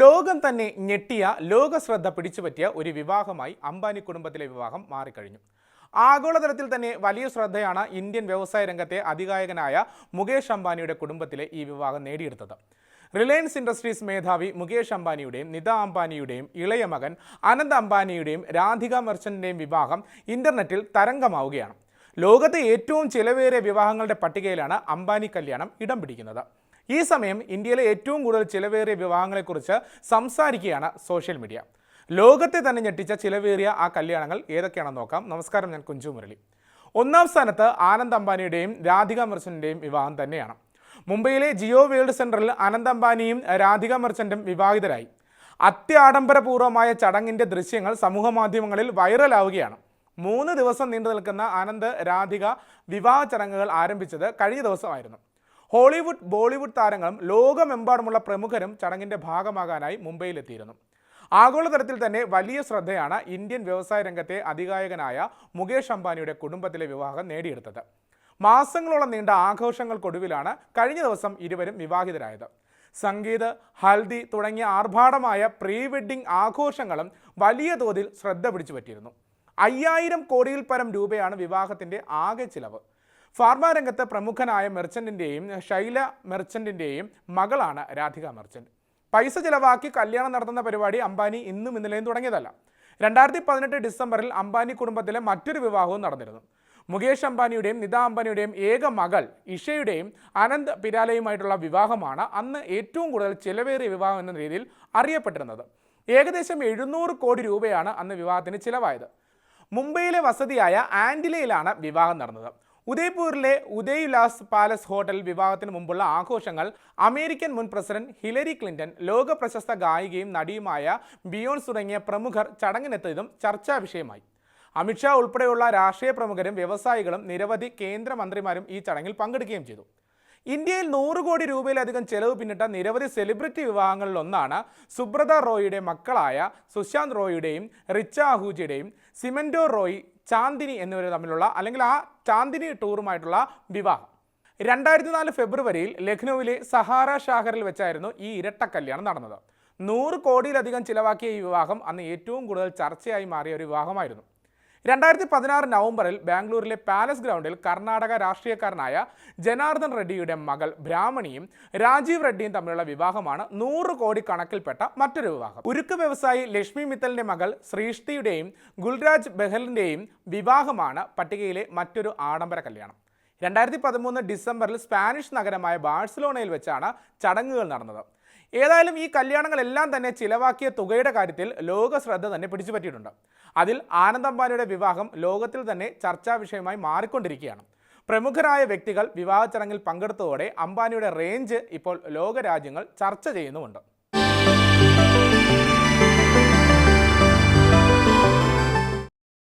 ലോകം തന്നെ ഞെട്ടിയ ലോക ശ്രദ്ധ പിടിച്ചുപറ്റിയ ഒരു വിവാഹമായി അംബാനി കുടുംബത്തിലെ വിവാഹം മാറിക്കഴിഞ്ഞു. ആഗോളതലത്തിൽ തന്നെ വലിയ ശ്രദ്ധയാണ് ഇന്ത്യൻ വ്യവസായ രംഗത്തെ അധികായകനായ മുകേഷ് അംബാനിയുടെ കുടുംബത്തിലെ ഈ വിവാഹം നേടിയെടുത്തത്. റിലയൻസ് ഇൻഡസ്ട്രീസ് മേധാവി മുകേഷ് അംബാനിയുടെയും നിത അംബാനിയുടെയും ഇളയ മകൻ അനന്ത് അംബാനിയുടെയും രാധിക മെർച്ചന്റിന്റെയും വിവാഹം ഇന്റർനെറ്റിൽ തരംഗമാവുകയാണ്. ലോകത്തെ ഏറ്റവും ചിലവേറിയ വിവാഹങ്ങളുടെ പട്ടികയിലാണ് അംബാനി കല്യാണം ഇടം പിടിക്കുന്നത്. ഈ സമയം ഇന്ത്യയിലെ ഏറ്റവും കൂടുതൽ ചിലവേറിയ വിവാഹങ്ങളെക്കുറിച്ച് സംസാരിക്കുകയാണ് സോഷ്യൽ മീഡിയ. ലോകത്തെ തന്നെ ഞെട്ടിച്ച ചിലവേറിയ ആ കല്യാണങ്ങൾ ഏതൊക്കെയാണെന്ന് നോക്കാം. നമസ്കാരം ഞാൻ കുഞ്ചു മുരളി. ഒന്നാം സ്ഥാനത്ത് ആനന്ദ് അംബാനിയുടെയും രാധിക മെർച്ചന്റെയും വിവാഹം തന്നെയാണ്. മുംബൈയിലെ ജിയോ വേൾഡ് സെന്ററിൽ അനന്ത് അംബാനിയും രാധിക മെർച്ചന്റും വിവാഹിതരായി. അത്യാഡംബരപൂർവമായ ചടങ്ങിന്റെ ദൃശ്യങ്ങൾ സമൂഹ മാധ്യമങ്ങളിൽ വൈറലാവുകയാണ്. മൂന്ന് ദിവസം നീണ്ടു നിൽക്കുന്ന ആനന്ദ് രാധിക വിവാഹ ചടങ്ങുകൾ ആരംഭിച്ചത് കഴിഞ്ഞ ദിവസമായിരുന്നു. ഹോളിവുഡ് ബോളിവുഡ് താരങ്ങളും ലോകമെമ്പാടുമുള്ള പ്രമുഖരും ചടങ്ങിന്റെ ഭാഗമാകാനായി മുംബൈയിലെത്തിയിരുന്നു. ആഗോളതലത്തിൽ തന്നെ വലിയ ശ്രദ്ധയാണ് ഇന്ത്യൻ വ്യവസായ രംഗത്തെ അധികായകനായ മുകേഷ് അംബാനിയുടെ കുടുംബത്തിലെ വിവാഹം നേടിയെടുത്തത്. മാസങ്ങളോളം നീണ്ട ആഘോഷങ്ങൾക്കൊടുവിലാണ് കഴിഞ്ഞ ദിവസം ഇരുവരും വിവാഹിതരായത്. സംഗീത് ഹൽദി തുടങ്ങിയ ആർഭാടമായ പ്രീ വെഡ്ഡിംഗ് ആഘോഷങ്ങളും വലിയ തോതിൽ ശ്രദ്ധ പിടിച്ചു പറ്റിയിരുന്നു അയ്യായിരം കോടിയിൽ പരം രൂപയാണ് വിവാഹത്തിന്റെ ആകെ ചിലവ്. ഫാർമ രംഗത്തെ പ്രമുഖനായ മെർച്ചന്റിന്റെയും ശൈല മെർച്ചന്റിന്റെയും മകളാണ് രാധിക മെർച്ചന്റ്. പൈസ ചിലവാക്കി കല്യാണം നടത്തുന്ന പരിപാടി അംബാനി ഇന്നും ഇന്നലെയും തുടങ്ങിയതല്ല. രണ്ടായിരത്തി പതിനെട്ട് ഡിസംബറിൽ അംബാനി കുടുംബത്തിലെ മറ്റൊരു വിവാഹവും നടന്നിരുന്നു. മുകേഷ് അംബാനിയുടെയും നിത അംബാനിയുടെയും ഏക മകൾ ഇഷയുടെയും അനന്ത് പിരാലയുമായിട്ടുള്ള വിവാഹമാണ് അന്ന് ഏറ്റവും കൂടുതൽ ചിലവേറിയ വിവാഹം എന്ന രീതിയിൽ അറിയപ്പെട്ടിരുന്നത്. ഏകദേശം എഴുന്നൂറ് കോടി രൂപയാണ് അന്ന് വിവാഹത്തിന് ചിലവായത്. മുംബൈയിലെ വസതിയായ ആൻഡിലയിലാണ് വിവാഹം നടന്നത്. ഉദയ്പൂരിലെ ഉദയ്ലാസ് പാലസ് ഹോട്ടൽ വിവാഹത്തിന് മുമ്പുള്ള ആഘോഷങ്ങൾ അമേരിക്കൻ മുൻ പ്രസിഡന്റ് ഹിലരി ക്ലിന്റൺ ലോക പ്രശസ്ത ഗായികയും നടിയുമായ ബിയോൺസ് തുടങ്ങിയ പ്രമുഖർ ചടങ്ങിനെത്തിയതും ചർച്ചാ വിഷയമായി. അമിത്ഷാ ഉൾപ്പെടെയുള്ള രാഷ്ട്രീയ പ്രമുഖരും വ്യവസായികളും നിരവധി കേന്ദ്രമന്ത്രിമാരും ഈ ചടങ്ങിൽ പങ്കെടുക്കുകയും ചെയ്തു. ഇന്ത്യയിൽ നൂറ് കോടി രൂപയിലധികം ചെലവ് പിന്നിട്ട നിരവധി സെലിബ്രിറ്റി വിവാഹങ്ങളിലൊന്നാണ് സുബ്രത റോയിയുടെ മക്കളായ സുശാന്ത് റോയിയുടെയും റിച്ച അഹൂജിയുടെയും സിമൻഡോ റോയ് ചാന്ദിനി എന്നിവർ തമ്മിലുള്ള അല്ലെങ്കിൽ ആ ചാന്ദിനി ടൂറുമായിട്ടുള്ള വിവാഹം. രണ്ടായിരത്തി നാല് ഫെബ്രുവരിയിൽ ലഖ്നൌവിലെ സഹാറ ഷാഹറിൽ വെച്ചായിരുന്നു ഈ ഇരട്ട കല്യാണം നടന്നത്. നൂറ് കോടിയിലധികം ചിലവാക്കിയ ഈ വിവാഹം അന്ന് ഏറ്റവും കൂടുതൽ ചർച്ചയായി മാറിയ ഒരു വിവാഹമായിരുന്നു. രണ്ടായിരത്തി പതിനാറ് നവംബറിൽ ബാംഗ്ലൂരിലെ പാലസ് ഗ്രൗണ്ടിൽ കർണാടക രാഷ്ട്രീയക്കാരനായ ജനാർദ്ദൻ റെഡ്ഡിയുടെ മകൾ ബ്രാഹ്മണിയും രാജീവ് റെഡ്ഡിയും തമ്മിലുള്ള വിവാഹമാണ് നൂറ് കോടി കണക്കിൽപ്പെട്ട മറ്റൊരു വിവാഹം. ഉരുക്ക് വ്യവസായി ലക്ഷ്മി മിത്തലിന്റെ മകൾ ശ്രീഷ്ടിയുടെയും ഗുൽരാജ് ബെഹലിന്റെയും വിവാഹമാണ് പട്ടികയിലെ മറ്റൊരു ആഡംബര കല്യാണം. രണ്ടായിരത്തി പതിമൂന്ന് ഡിസംബറിൽ സ്പാനിഷ് നഗരമായ ബാഴ്സലോണയിൽ വെച്ചാണ് ചടങ്ങുകൾ നടന്നത്. ഏതായാലും ഈ കല്യാണങ്ങളെല്ലാം തന്നെ ചിലവാക്കിയ തുകയുടെ കാര്യത്തിൽ ലോക ശ്രദ്ധ തന്നെ പിടിച്ചുപറ്റിയിട്ടുണ്ട് അതിൽ ആനന്ദ് അംബാനിയുടെ വിവാഹം ലോകത്തിൽ തന്നെ ചർച്ചാ വിഷയമായി മാറിക്കൊണ്ടിരിക്കുകയാണ്. പ്രമുഖരായ വ്യക്തികൾ വിവാഹ ചടങ്ങിൽ പങ്കെടുത്തതോടെ അംബാനിയുടെ റേഞ്ച് ഇപ്പോൾ ലോകരാജ്യങ്ങൾ ചർച്ച ചെയ്യുന്നുമുണ്ട്.